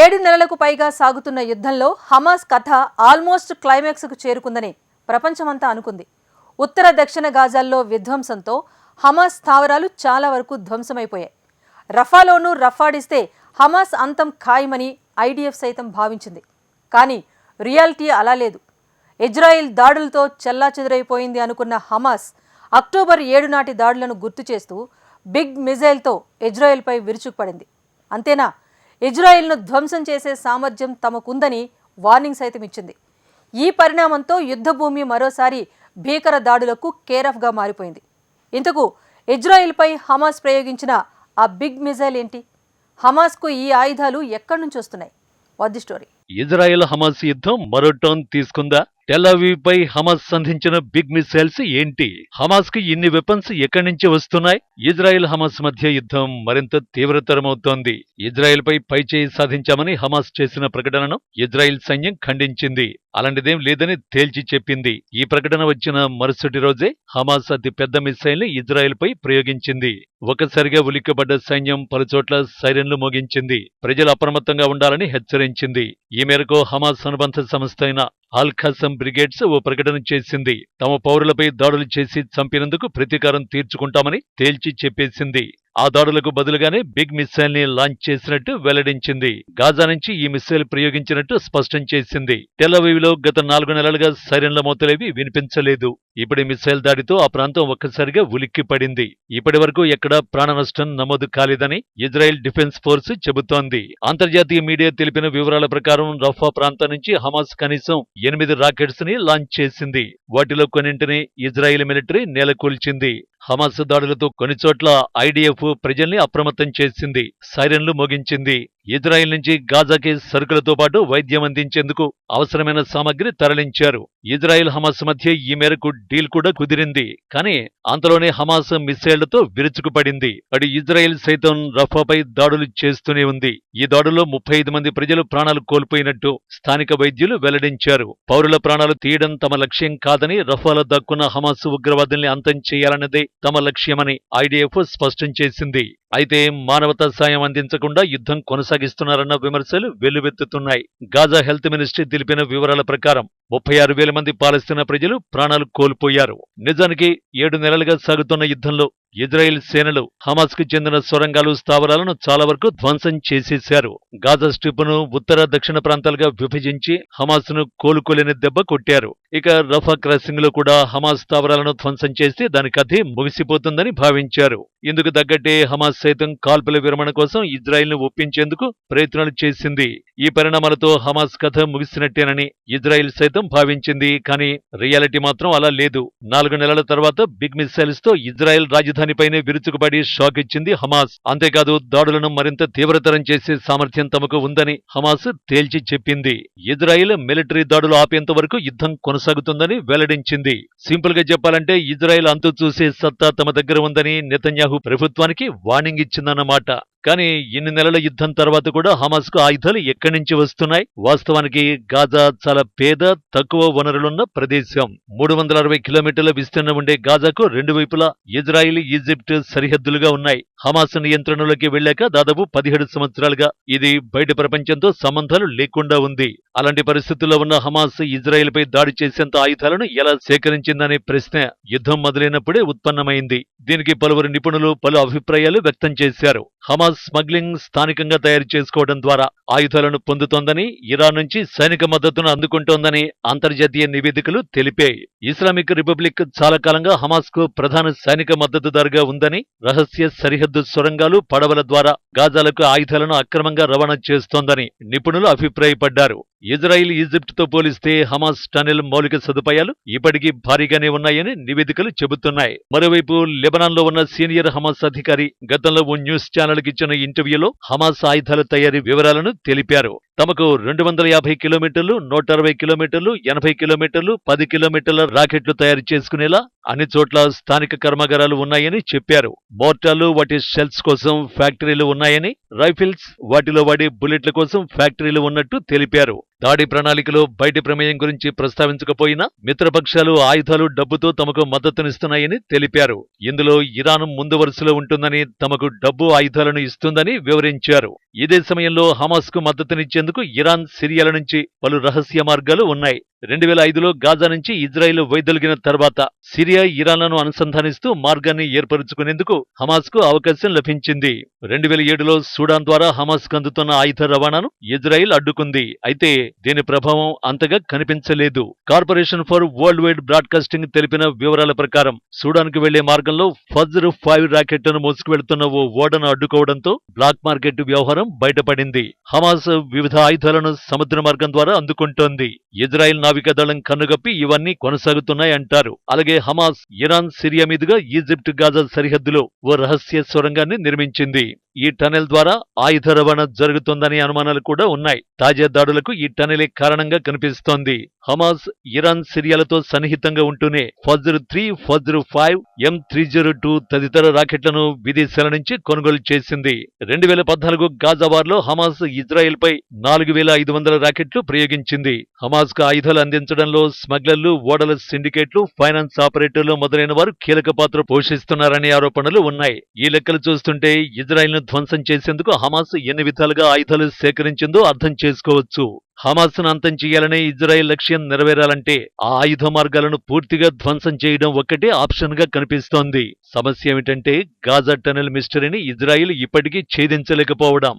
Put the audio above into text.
ఏడు నెలలకు పైగా సాగుతున్న యుద్ధంలో హమాస్ కథ ఆల్మోస్ట్ క్లైమాక్స్కు చేరుకుందని ప్రపంచమంతా అనుకుంది. ఉత్తర దక్షిణ గాజాల్లో విధ్వంసంతో హమాస్ స్థావరాలు చాలా వరకు ధ్వంసమైపోయాయి. రఫాలోనూ రఫాడిస్తే హమాస్ అంతం ఖాయమని ఐడిఎఫ్ సైతం భావించింది. కానీ రియాలిటీ అలా లేదు. ఇజ్రాయిల్ దాడులతో చెల్లాచెదురైపోయింది అనుకున్న హమాస్ అక్టోబర్ ఏడు నాటి దాడులను గుర్తు చేస్తూ బిగ్ మిజైల్తో ఇజ్రాయెల్పై విరుచుకుపడింది. అంతేనా? ఇజ్రాయెల్ను ధ్వంసం చేసే సామర్థ్యం తమకుందని వార్నింగ్ సైతం ఇచ్చింది. ఈ పరిణామంతో యుద్ధభూమి మరోసారి భీకర దాడులకు కేరఫ్గా మారిపోయింది. ఇంతకు ఇజ్రాయెల్పై హమాస్ ప్రయోగించిన ఆ బిగ్ మిజైల్ ఏంటి? హమాస్కు ఈ ఆయుధాలు ఎక్కడి నుంచి వస్తున్నాయి? What's the story. Israel Hamas యుద్ధం మరో టర్న్ తీసుకుందా? టెలవీపై పై హమాస్ సంధించిన బిగ్ మిసైల్స్ ఏంటి? హమాస్కి ఇన్ని వెపన్స్ ఎక్కడి నుంచి వస్తున్నాయి? ఇజ్రాయెల్ హమాస్ మధ్య యుద్ధం మరింత తీవ్రతరమవుతోంది. ఇజ్రాయెల్ పై పైచేయి సాధించామని హమాస్ చేసిన ప్రకటనను ఇజ్రాయెల్ సైన్యం ఖండించింది. అలాంటిదేం లేదని తేల్చి చెప్పింది. ఈ ప్రకటన వచ్చిన మరుసటి రోజే హమాస్ అతి పెద్ద మిసైల్ని ఇజ్రాయెల్ పై ప్రయోగించింది. ఒకసారిగా ఉలిక్కబడ్డ సైన్యం పలుచోట్ల సైరన్లు మోగించింది. ప్రజలు అప్రమత్తంగా ఉండాలని హెచ్చరించింది. ఈ మేరకు హమాస్ అనుబంధ సంస్థ అయిన అల్ బ్రిగేడ్స్ ఓ ప్రకటన చేసింది. తమ పౌరులపై దాడులు చేసి చంపినందుకు ప్రతీకారం తీర్చుకుంటామని తేల్చి చెప్పేసింది. ఆ దాడులకు బదులుగానే బిగ్ మిసైల్ని లాంచ్ చేసినట్టు వెల్లడించింది. గాజా నుంచి ఈ మిసైల్ ప్రయోగించినట్టు స్పష్టం చేసింది. లో గత నాలుగు నెలలుగా సైరన్ల మోతలేవి వినిపించలేదు. ఇప్పటి మిస్సైల్ మిసైల్ దాడితో ఆ ప్రాంతం ఒక్కసారిగా ఉలిక్కి పడింది. ఇప్పటి వరకు ఎక్కడా ప్రాణ నష్టం నమోదు కాలేదని ఇజ్రాయెల్ డిఫెన్స్ ఫోర్స్ చెబుతోంది. అంతర్జాతీయ మీడియా తెలిపిన వివరాల ప్రకారం రఫా ప్రాంతం నుంచి హమాస్ కనీసం ఎనిమిది రాకెట్స్ని లాంచ్ చేసింది. వాటిలో కొన్నింటిని ఇజ్రాయెల్ మిలిటరీ నేలకూల్చింది. హమాస్ దాడులతో కొన్ని చోట్ల ఐడిఎఫ్ ప్రజల్ని అప్రమత్తం చేసింది. సైరన్లు మోగించింది. ఇజ్రాయెల్ నుంచి గాజాకి సరుకులతో పాటు వైద్యం అందించేందుకు అవసరమైన సామగ్రి తరలించారు. ఇజ్రాయెల్ హమాస్ మధ్య ఈ మేరకు డీల్ కూడా కుదిరింది. కానీ అంతలోనే హమాస్ మిస్సైళ్ళతో విరుచుకుపడింది. అటు ఇజ్రాయెల్ సైతం రఫాపై దాడులు చేస్తూనే ఉంది. ఈ దాడుల్లో ముప్పై ఐదు మంది ప్రజలు ప్రాణాలు కోల్పోయినట్టు స్థానిక వైద్యులు వెల్లడించారు. పౌరుల ప్రాణాలు తీయడం తమ లక్ష్యం కాదని రఫాలో దక్కున్న హమాస్ ఉగ్రవాదుల్ని అంతం చేయాలన్నదే తమ లక్ష్యమని ఐడిఎఫ్ స్పష్టం చేసింది. అయితే మానవతా సాయం అందించకుండా యుద్ధం కొనసాగిస్తున్నారన్న విమర్శలు వెల్లువెత్తుతున్నాయి. గాజా హెల్త్ మినిస్ట్రీ తెలిపిన వివరాల ప్రకారం ముప్పై ఆరు వేల మంది పాలస్తీనా ప్రజలు ప్రాణాలు కోల్పోయారు. నిజానికి ఏడు నెలలుగా సాగుతున్న యుద్ధంలో ఇజ్రాయెల్ సేనలు హమాస్కు చెందిన సొరంగాలు స్థావరాలను చాలా వరకు ధ్వంసం చేసేశారు. గాజా స్ట్రిప్ను ఉత్తర దక్షిణ ప్రాంతాలుగా విభజించి హమాస్ను కోలుకోలేని దెబ్బ కొట్టారు. ఇక రఫా క్రాసింగ్లో కూడా హమాస్ స్థావరాలను ధ్వంసం చేస్తే దాని కథ ముగిసిపోతుందని భావించారు. ఇందుకు తగ్గట్టే హమాస్ సైతం కాల్పుల విరమణ కోసం ఇజ్రాయెల్ను ఒప్పించేందుకు ప్రయత్నాలు చేసింది. ఈ పరిణామాలతో హమాస్ కథ ముగిసినట్టేనని ఇజ్రాయెల్ సైతం భావించింది. కానీ రియాలిటీ మాత్రం అలా లేదు. నాలుగు నెలల తర్వాత బిగ్ మిసైల్స్తో ఇజ్రాయెల్ రాజధానిపైనే విరుచుకుపడి షాక్ ఇచ్చింది హమాస్. అంతేకాదు దాడులను మరింత తీవ్రతరం చేసే సామర్థ్యం తమకు ఉందని హమాస్ తేల్చి చెప్పింది. ఇజ్రాయెల్ మిలిటరీ దాడులు ఆపేంత వరకు యుద్ధం కొనసాగుతుందని వెల్లడించింది. సింపుల్గా చెప్పాలంటే ఇజ్రాయెల్ అంతు చూసే సత్తా తమ దగ్గర ఉందని నెతన్యాహు ప్రభుత్వానికి వార్నింగ్ ఇచ్చిందన్నమాట. కానీ ఇన్ని నెలల యుద్ధం తర్వాత కూడా హమాస్కు ఆయుధాలు ఎక్కడి నుంచి వస్తున్నాయి? వాస్తవానికి గాజా చాలా పేద తక్కువ వనరులున్న ప్రదేశం. మూడు వందల అరవై కిలోమీటర్ల విస్తీర్ణం ఉండే గాజాకు రెండు వైపులా ఇజ్రాయిల్ ఈజిప్ట్ సరిహద్దులుగా ఉన్నాయి. హమాస్ నియంత్రణలోకి వెళ్ళాక దాదాపు పదిహేడు సంవత్సరాలుగా ఇది బయట ప్రపంచంతో సంబంధాలు లేకుండా ఉంది. అలాంటి పరిస్థితుల్లో ఉన్న హమాస్ ఇజ్రాయెల్ పై దాడి చేసేంత ఆయుధాలను ఎలా సేకరించిందనే ప్రశ్న యుద్ధం మొదలైనప్పుడే ఉత్పన్నమైంది. దీనికి పలువురు నిపుణులు పలు అభిప్రాయాలు వ్యక్తం చేశారు. హమాస్ స్మగ్లింగ్ స్థానికంగా తయారు చేసుకోవడం ద్వారా ఆయుధాలను పొందుతోందని ఇరాన్ నుంచి సైనిక మద్దతును అందుకుంటోందని అంతర్జాతీయ నివేదికలు తెలిపాయి. ఇస్లామిక్ రిపబ్లిక్ చాలా కాలంగా హమాస్కు ప్రధాన సైనిక మద్దతుదారుగా ఉందని రహస్య సరిహద్దు సొరంగాలు పడవల ద్వారా గాజాలకు ఆయుధాలను అక్రమంగా రవాణా చేస్తోందని నిపుణులు అభిప్రాయపడ్డారు. ఇజ్రాయిల్ ఈజిప్ట్తో పోలిస్తే హమాస్ టనెల్ మౌలిక సదుపాయాలు ఇప్పటికీ భారీగానే ఉన్నాయని నివేదికలు చెబుతున్నాయి. మరోవైపు లెబనాన్లో ఉన్న సీనియర్ హమాస్ అధికారి గతంలో ఓ న్యూస్ ఛానల్కి ఇచ్చిన ఇంటర్వ్యూలో హమాస్ ఆయుధాల తయారీ వివరాలను తెలిపారు. తమకు రెండు వందల యాభై కిలోమీటర్లు నూట అరవై కిలోమీటర్లు ఎనభై కిలోమీటర్లు పది కిలోమీటర్ల రాకెట్లు తయారు చేసుకునేలా అన్ని చోట్ల స్థానిక కర్మాగారాలు ఉన్నాయని చెప్పారు. మోర్టార్లు వాటి షెల్స్ కోసం ఫ్యాక్టరీలు ఉన్నాయని రైఫిల్స్ వాటిలో వాడే బుల్లెట్ల కోసం ఫ్యాక్టరీలు ఉన్నట్టు తెలిపారు. దాడి ప్రణాళికలో బయటి ప్రమేయం గురించి ప్రస్తావించకపోయినా మిత్రపక్షాలు ఆయుధాలు డబ్బుతో తమకు మద్దతునిస్తున్నాయని తెలిపారు. ఇందులో ఇరాన్ ముందు వరుసలో ఉంటుందని తమకు డబ్బు ఆయుధాలను ఇస్తుందని వివరించారు. ఇదే సమయంలో హమాస్కు మద్దతునిచ్చేందుకు చేసేందుకు ఇరాన్ సిరియాల నుంచి పలు రహస్య మార్గాలు ఉన్నాయి. రెండు వేల ఐదులో గాజా నుంచి ఇజ్రాయెల్ వైదొలిగిన తర్వాత సిరియా ఇరాన్లను అనుసంధానిస్తూ మార్గాన్ని ఏర్పరుచుకునేందుకు హమాస్కు అవకాశం లభించింది. రెండు వేల ఏడులో సూడాన్ ద్వారా హమాస్కు అందుతున్న ఆయుధ రవాణాను ఇజ్రాయెల్ అడ్డుకుంది. అయితే దీని ప్రభావం అంతగా కనిపించలేదు. Corporation for World Wide Broadcasting తెలిపిన వివరాల ప్రకారం సూడాన్కు వెళ్ళే మార్గంలో ఫజ్ర్ ఫైవ్ రాకెట్లను మోసుకువెళ్తున్న ఓ ఓడను అడ్డుకోవడంతో బ్లాక్ మార్కెట్ వ్యవహారం బయటపడింది. హమాస్ వివిధ ఆయుధాలను సముద్ర మార్గం ద్వారా అందుకుంటోంది. ఇజ్రాయెల్ నావికాదళం కన్నుగప్పి ఇవన్నీ కొనసాగుతున్నాయంటారు అలాగే హమాస్ ఇరాన్ సిరియా మీదుగా ఈజిప్ట్ గాజా సరిహద్దులో ఓ రహస్య సొరంగాన్ని నిర్మించింది. ఈ టనెల్ ద్వారా ఆయుధ రవాణా జరుగుతోందనే అనుమానాలు కూడా ఉన్నాయి. తాజా దాడులకు ఈ టనెలే కారణంగా కనిపిస్తోంది. హమాస్ ఇరాన్ సిరియాలతో సన్నిహితంగా ఉంటూనే Fajr three Fajr five M three zero two తదితర రాకెట్లను విదేశాల నుంచి కొనుగోలు చేసింది. రెండు వేల పద్నాలుగు గాజావార్లో హమాస్ ఇజ్రాయెల్ పై నాలుగు వేల ఐదు వందల రాకెట్లు ప్రయోగించింది. హమాస్కు ఆయుధాలు అందించడంలో స్మగ్లర్లు ఓడల సిండికేట్లు ఫైనాన్స్ ఆపరేటర్లు మొదలైన వారు కీలక పాత్ర పోషిస్తున్నారనే ఆరోపణలు ఉన్నాయి. ఈ లెక్కలు చూస్తుంటే ఇజ్రాయెల్ను ధ్వంసం చేసేందుకు హమాస్ ఎన్ని విధాలుగా ఆయుధాలు సేకరించిందో అర్థం చేసుకోవచ్చు. హమాస్ను అంతం చేయాలనే ఇజ్రాయెల్ లక్ష్యం నెరవేరాలంటే ఆ ఆయుధ మార్గాలను పూర్తిగా ధ్వంసం చేయడం ఒక్కటే ఆప్షన్గా కనిపిస్తోంది. సమస్య ఏమిటంటే గాజా టనెల్ మిస్టరీని ఇజ్రాయెల్ ఇప్పటికీ ఛేదించలేకపోవడం.